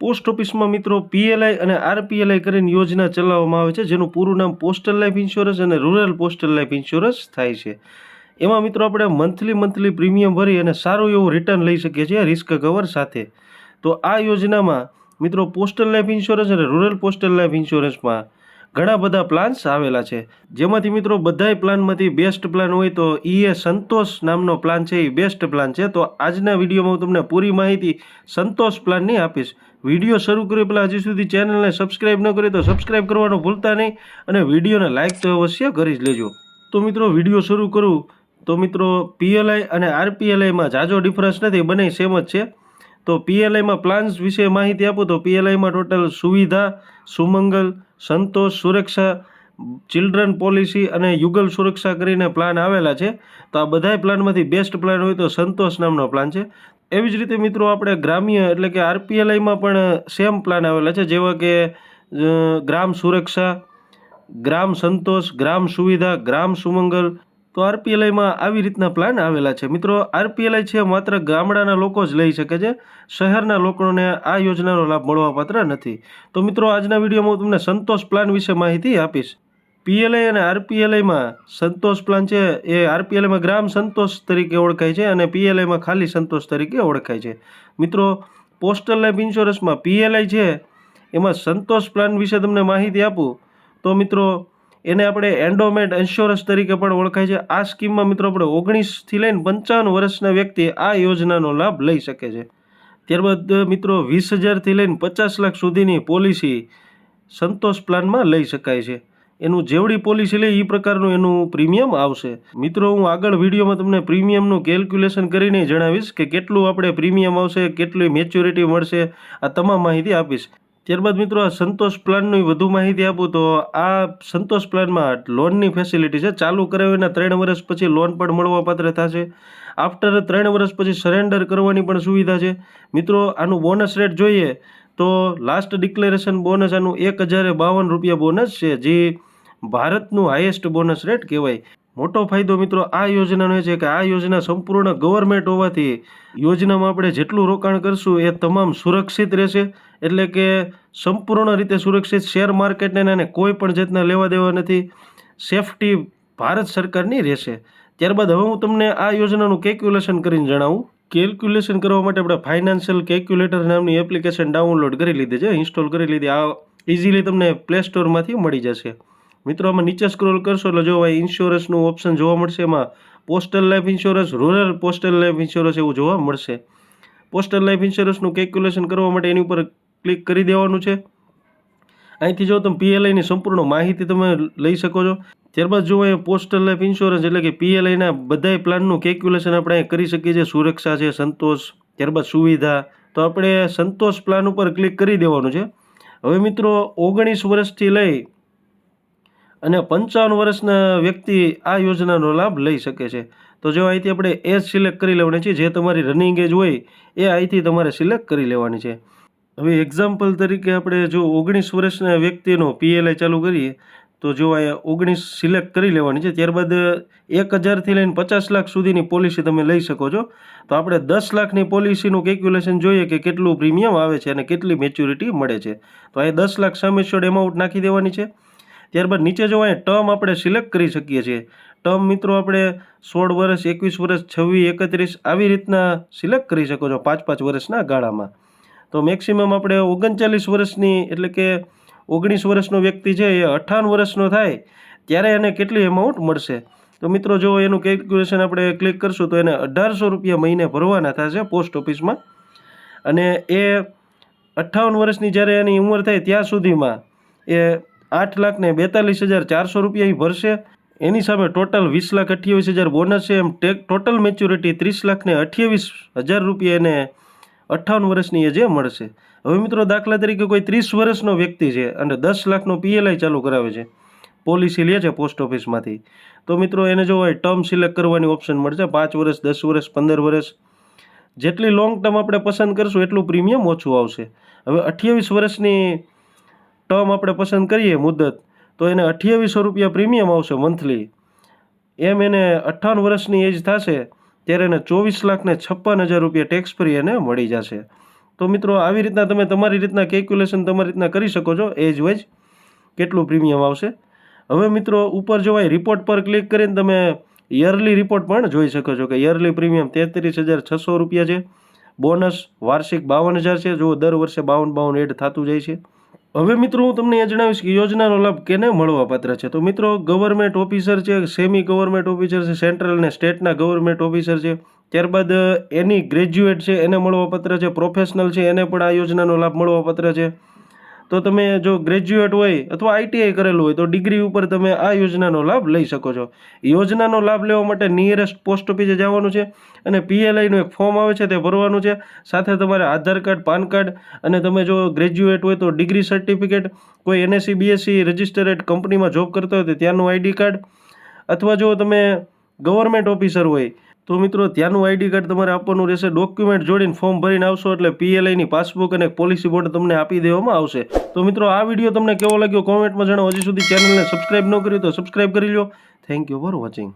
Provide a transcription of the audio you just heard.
Post ઓફિસમાં મિત્રો PLI અને આરપીએલઆઈ કરીને યોજના ચલાવવામાં આવે છે, જેનું પૂરું નામ પોસ્ટલ લાઈફ ઇન્સ્યોરન્સ અને રૂરલ પોસ્ટલ લાઈફ ઇન્સ્યોરન્સ થાય છે. એમાં મિત્રો આપણે મંથલી મંથલી પ્રીમિયમ ભરી અને સારું એવું રિટર્ન લઈ શકીએ છીએ રિસ્ક કવર સાથે. તો આ યોજનામાં મિત્રો પોસ્ટલ લાઈફ ઇન્સ્યોરન્સ અને રૂરલ પોસ્ટલ લાઈફ ઇન્સ્યોરન્સમાં ઘણા બધા પ્લાન્સ આવેલા છે. જેમાંથી મિત્રો બધાય પ્લાનમાંથી બેસ્ટ પ્લાન હોય તો ઈએ સંતોષ નામનો પ્લાન છે એ બેસ્ટ પ્લાન છે. તો આજના વિડીયોમાં હું તમને પૂરી માહિતી સંતોષ પ્લાનની આપીશ. વીડિયો શરૂ કરીએ પહેલાં હજી સુધી ચેનલને સબસ્ક્રાઈબ ન કરી તો સબસ્ક્રાઈબ કરવાનું ભૂલતા નહીં અને વિડીયોને લાઇક તો અવશ્ય કરી જ લેજો. તો મિત્રો, વીડિયો શરૂ કરું. તો મિત્રો પીએલઆઈ અને આરપીએલઆઈમાં જાજો ડિફરન્સ નથી, બંને સેમ જ છે. તો પીએલઆઈમાં પ્લાન્સ વિશે માહિતી આપું તો પીએલઆઈમાં ટોટલ સુવિધા, સુમંગલ, સંતોષ, સુરક્ષા ચિલ્ડ્રન પોલિસી અને યુગલ સુરક્ષા કરીને પ્લાન આવેલા છે. તો આ બધાય પ્લાનમાંથી બેસ્ટ પ્લાન હોય તો સંતોષ નામનો પ્લાન છે. એવી જ રીતે મિત્રો આપણે ગ્રામ્ય એટલે કે આરપીએલઆઈમાં પણ સેમ પ્લાન આવેલા છે. જેવા કે ગ્રામ સુરક્ષા, ગ્રામ સંતોષ, ગ્રામ સુવિધા, ગ્રામ સુમંગલ, તો આરપીએલઆઈમાં આવી રીતના પ્લાન આવેલા છે. મિત્રો, આરપીએલઆઈ છે માત્ર ગામડાના લોકો જ લઈ શકે છે. શહેરના લોકોને આ યોજનાનો લાભ મળવાપાત્ર નથી. તો મિત્રો, આજના વિડીયોમાં હું તમને સંતોષ પ્લાન વિશે માહિતી આપીશ. પીએલઆઈ અને આરપીએલઆઈમાં સંતોષ પ્લાન છે એ આરપીએલઆઈમાં ગ્રામ સંતોષ તરીકે ઓળખાય છે અને પીએલઆઈમાં ખાલી સંતોષ તરીકે ઓળખાય છે. મિત્રો પોસ્ટલ લાઈફ ઇન્સ્યોરન્સમાં પીએલઆઈ છે, એમાં સંતોષ પ્લાન વિશે તમને માહિતી આપું. તો મિત્રો, એને આપણે એન્ડોમેન્ટ ઇન્સ્યોરન્સ તરીકે પણ ઓળખાય છે. આ સ્કીમમાં મિત્રો આપણે ઓગણીસથી લઈને પંચાવન વર્ષના વ્યક્તિ આ યોજનાનો લાભ લઈ શકે છે. ત્યારબાદ, મિત્રો, વીસ હજારથી લઈને પચાસ લાખ સુધીની પોલિસી સંતોષ પ્લાનમાં લઈ શકાય છે. એનું જેવડી પોલિસી લે એ પ્રકારનું એનું પ્રીમિયમ આવશે. મિત્રો, હું આગળ વિડીયોમાં તમને પ્રીમિયમનું કેલ્ક્યુલેશન કરીને જણાવીશ કે કેટલું આપણે પ્રીમિયમ આવશે, કેટલી મેચ્યોરિટી મળશે, આ તમામ માહિતી આપીશ. ત્યારબાદ મિત્રો, આ સંતોષ પ્લાનની વધુ માહિતી આપું તો આ સંતોષ પ્લાનમાં લોનની ફેસિલિટી છે. ચાલુ કરાવીના ત્રણ વર્ષ પછી લોન પણ મળવાપાત્ર થશે. આફ્ટર ત્રણ વર્ષ પછી સરેન્ડર કરવાની પણ સુવિધા છે. મિત્રો, આનું બોનસ રેટ જોઈએ તો લાસ્ટ ડિક્લેરેશન બોનસ આનું એક હજાર બાવન રૂપિયા બોનસ છે. જે ભારતનું હાઈએસ્ટ બોનસ રેટ કહેવાય. મોટો ફાયદો મિત્રો આ યોજનાનો એ છે કે આ યોજના સંપૂર્ણ ગવર્મેન્ટ હોવાથી યોજનામાં આપણે જેટલું રોકાણ કરશું એ તમામ સુરક્ષિત રહેશે. એટલે કે સંપૂર્ણ રીતે સુરક્ષિત શેર માર્કેટને એને કોઈ પણ જાતના લેવા દેવા નથી. સેફટી ભારત સરકારની રહેશે. ત્યારબાદ હવે હું તમને આ યોજનાનું કેલ્ક્યુલેશન કરીને જણાવું. કેલ્ક્યુલેશન કરવા માટે આપણે ફાઇનાન્શિયલ કેલ્ક્યુલેટર નામની એપ્લિકેશન ડાઉનલોડ કરી લીધી છે. ઇન્સ્ટોલ કરી લીધી. આ ઇઝીલી તમને પ્લે સ્ટોરમાંથી મળી જશે. મિત્રો, આમાં નીચે સ્ક્રોલ કરશો એટલે જો અહીં ઇન્સ્યોરન્સનું ઓપ્શન જોવા મળશે, એમાં postal life insurance rural postal life insurance એવું જોવા મળશે. પોસ્ટલ લાઈફ ઇન્સ્યોરન્સનું કેલ્ક્યુલેશન કરવા માટે એની ઉપર ક્લિક કરી દેવાનું છે. અહીંથી જો તમે પીએલઆઈની સંપૂર્ણ માહિતી તમે લઈ શકો છો. ત્યારબાદ જો અહીંયા પોસ્ટલ લાઈફ ઇન્સ્યોરન્સ એટલે કે પીએલઆઈના બધાય પ્લાનનું કેલ્ક્યુલેશન આપણે અહીંયા કરી શકીએ છીએ. સુરક્ષા છે, સંતોષ, ત્યારબાદ સુવિધા. તો આપણે સંતોષ પ્લાન ઉપર ક્લિક કરી દેવાનું છે. હવે મિત્રો, ઓગણીસ વર્ષથી લઈ અને પંચાવન વર્ષના વ્યક્તિ આ યોજનાનો લાભ લઈ શકે છે. તો જો અહીંથી આપણે એજ સિલેક્ટ કરી લેવાની છે, જે તમારી રનિંગ એજ હોય, એ અહીંથી તમારે સિલેક્ટ કરી લેવાની છે. હવે એક્ઝામ્પલ તરીકે આપણે જો ઓગણીસ વર્ષના વ્યક્તિનો પીએલઆઈ ચાલુ કરીએ, તો જો અહીંયા ઓગણીસ સિલેક્ટ કરી લેવાની છે, ત્યારબાદ એક હજારથી લઈને પચાસ લાખ સુધીની પોલિસી તમે લઈ શકો છો. તો આપણે દસ લાખની પોલિસીનું કેલ્ક્યુલેશન જોઈએ કે કેટલું પ્રીમિયમ આવે છે અને કેટલી મેચ્યોરિટી મળે છે. તો અહીં દસ લાખ સમ એશ્યોર્ડ એમાઉન્ટ નાખી દેવાની છે. ત્યારબાદ નીચે જો અહીંયા ટર્મ આપણે સિલેક્ટ કરી શકીએ છીએ. ટર્મ મિત્રો આપણે સોળ વર્ષ, એકવીસ વર્ષ, છવ્વીસ, એકત્રીસ આવી રીતના સિલેક્ટ કરી શકો છો પાંચ પાંચ વર્ષના ગાળામાં. તો મેક્સિમમ આપણે ઓગણચાલીસ વર્ષની એટલે કે ઓગણીસ વર્ષનો વ્યક્તિ છે, એ અઠ્ઠાવન વર્ષનો થાય, ત્યારે એને કેટલી એમાઉન્ટ મળશે? તો મિત્રો જો એનું કેલ્ક્યુલેશન આપણે ક્લિક કરશું, તો એને અઢારસો રૂપિયા મહિને ભરવાના થશે પોસ્ટ ઓફિસમાં. અને એ અઠ્ઠાવન વર્ષની જ્યારે એની ઉંમર થાય ત્યાં સુધીમાં એ આઠ લાખ ને બેતાલીસ હજાર ચારસો રૂપિયા એ ભરશે. એની સામે ટોટલ વીસ લાખ અઠ્યાવીસ હજાર બોનસ છે. એમ ટેક ટોટલ મેચ્યોરિટી ત્રીસ લાખ ને અઠ્યાવીસ હજાર રૂપિયા એને અઠ્ઠાવન વર્ષની એજે મળશે. હવે મિત્રો દાખલા તરીકે કોઈ ત્રીસ વર્ષનો વ્યક્તિ છે અને દસ લાખનો પીએલઆઈ ચાલુ કરાવે છે. પોલિસી લે છે પોસ્ટ ઓફિસમાંથી તો મિત્રો એને જો ટર્મ સિલેક્ટ કરવાની ઓપ્શન મળશે. પાંચ વર્ષ, દસ વર્ષ, પંદર વર્ષ. જેટલી લોંગ ટર્મ આપણે પસંદ કરશું એટલું પ્રીમિયમ ઓછું આવશે. હવે અઠ્યાવીસ વર્ષની ટર્મ આપણે પસંદ કરીએ મુદત, તો એને અઠ્યાવીસો રૂપિયા પ્રીમિયમ આવશે મંથલી એમ એને અઠ્ઠાવન વર્ષની એજ થશે, ત્યારે એને ચોવીસ લાખને છપ્પન હજાર રૂપિયા ટેક્સ ફ્રી એને મળી જશે. તો મિત્રો, આવી રીતના તમે તમારી રીતના કેલ્ક્યુલેશન તમારી રીતના કરી શકો છો એજ વાઇઝ કેટલું પ્રીમિયમ આવશે. હવે મિત્રો, ઉપર જોવાય રિપોર્ટ પર ક્લિક કરીને તમે યરલી રિપોર્ટ પણ જોઈ શકો છો કે યરલી પ્રીમિયમ તેત્રીસ હજાર છસો રૂપિયા છે. બોનસ વાર્ષિક બાવન હજાર છે. જો દર વર્ષે બાવન બાવન એડ થતું જાય છે. હવે મિત્રો હું તમને એ જણાવીશ કે યોજનાનો લાભ કેને મળવા પાત્ર છે? તો મિત્રો ગવર્મેન્ટ ઓફિસર છે સેમી ગવર્મેન્ટ ઓફિસર છે સેન્ટ્રલ અને સ્ટેટના ગવર્મેન્ટ ઓફિસર છે, ત્યારબાદ, એની ગ્રેજ્યુએટ છે, એને મળવા પાત્ર છે પ્રોફેશનલ છે, એને પણ આ યોજનાનો લાભ મળવા પાત્ર છે. તો તમે જો ગ્રેજ્યુએટ હોય અથવા આઈટીઆઈ કરેલું હોય તો ડિગ્રી ઉપર તમે આ યોજનાનો લાભ લઈ શકો છો. યોજનાનો લાભ લેવા માટે નિયરેસ્ટ પોસ્ટ ઓફિસે જવાનું છે અને પીએલઆઈનું એક ફોર્મ આવે છે તે ભરવાનું છે. સાથે તમારે આધાર કાર્ડ, પાન કાર્ડ અને તમે જો ગ્રેજ્યુએટ હોય તો ડિગ્રી સર્ટિફિકેટ કોઈ એનએસસી બીએસસી રજિસ્ટરેડ કંપનીમાં જોબ કરતા હોય તો ત્યાંનું આઈડી કાર્ડ. અથવા જો તમે ગવર્મેન્ટ ઓફિસર હોય તો મિત્રો, ત્યાંનું આઈડી કાર્ડ તમારે આપવાનું રહેશે. ડોક્યુમેન્ટ જોડીને ફોર્મ ભરીને આવશો એટલે પીએલઆઈની પાસબુક અને પોલિસી બોર્ડ તમને આપી દેવામાં આવશે. તો મિત્રો, આ વીડિયો તમને કેવો લાગ્યો? કોમેન્ટમાં જણાવો. હજી સુધી ચેનલને સબસ્ક્રાઇબ ન કર્યું તો સબસ્ક્રાઈબ કરી લો થેન્ક યુ ફોર વોચિંગ